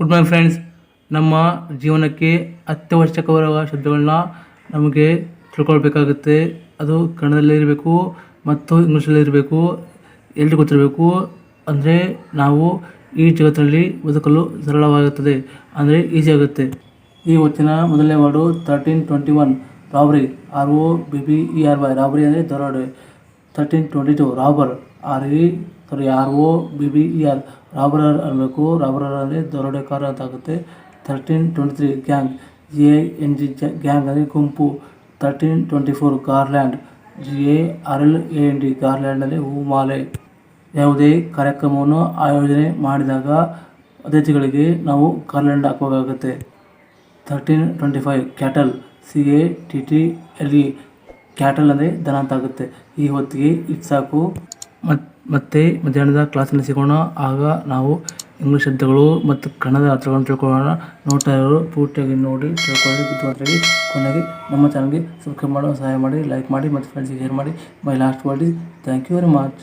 Good morning friends ನಮ್ಮ ಜೀವನಕ್ಕೆ ಅತ್ಯವಶ್ಯಕವಾದ ಶಬ್ದಗಳನ್ನ ನಮಗೆ ತಿಳ್ಕೊಳ್ಬೇಕಾಗುತ್ತೆ. ಅದು ಕನ್ನಡದಲ್ಲೇ ಇರಬೇಕು, ಮತ್ತು ಇಂಗ್ಲೀಷಲ್ಲೇ ಇರಬೇಕು ಎಲ್ಲಿ ಗೊತ್ತಿರಬೇಕು. ಅಂದರೆ ನಾವು ಈ ಜಗತ್ತಿನಲ್ಲಿ ಬದುಕಲು ಸರಳವಾಗುತ್ತದೆ, ಅಂದರೆ ಈಸಿ ಆಗುತ್ತೆ. ಈ ಹೊತ್ತಿನ ಮೊದಲನೇ word thirteen twenty one robbery R O B B E R Y robbery ಅಂದರೆ ದರೋಡೆ. Thirteen twenty two robber R E R O B B E R robber ಅನ್ನಬೇಕು ರಾಬರರ್ ಅಂದರೆ ದರೋಡೆಕಾರ ಅಂತ ಆಗುತ್ತೆ thirteen twenty three gang G A N G gang ಅಂದರೆ ಗುಂಪು. Thirteen twenty four garland G A R L A N D garland ಹೂ ಹೂಮಾಲೆ. ಯಾವುದೇ ಕಾರ್ಯಕ್ರಮವನ್ನು ಆಯೋಜನೆ ಮಾಡಿದಾಗ ಅತಿಥಿಗಳಿಗೆ ನಾವು ಗಾರ್ಲ್ಯಾಂಡ್ ಹಾಕಬೇಕಾಗುತ್ತೆ. Thirteen twenty five cattle C A T T L E cattle ಅಂದರೆ ದನ ಅಂತ ಆಗುತ್ತೆ ಈ ಹೊತ್ತಿಗೆ ಇದು ಸಾಕು. ಮತ್ತು ಮತ್ತೆ ಮಧ್ಯಾಹ್ನದ ಕ್ಲಾಸಲ್ಲಿ ಸಿಗೋಣ. ಆಗ ನಾವು ಇಂಗ್ಲೀಷ್ ಶಬ್ದಗಳು ಮತ್ತು ಕನ್ನಡ ಅರ್ಥಗಳನ್ನು ತಿಳ್ಕೊಳ್ಳೋಣ. ನೋಡ್ತಾ ಇರೋರು ಪೂರ್ತಿಯಾಗಿ ನೋಡಿ, ತಿಳ್ಕೊಳ್ಳಿ. ಬುದ್ಧಿವಂತರಾಗಿ ಕೊನೆಗೆ ನಮ್ಮ ಚಾನಲ್ಗೆ ಸಬ್ಸ್ಕ್ರೈಬ್ ಮಾಡೋ, ಸಹಾಯ ಮಾಡಿ ಲೈಕ್ ಮಾಡಿ, ಮತ್ತು ಫ್ರೆಂಡ್ಸಿಗೆ ಶೇರ್ ಮಾಡಿ. My last word is thank you very much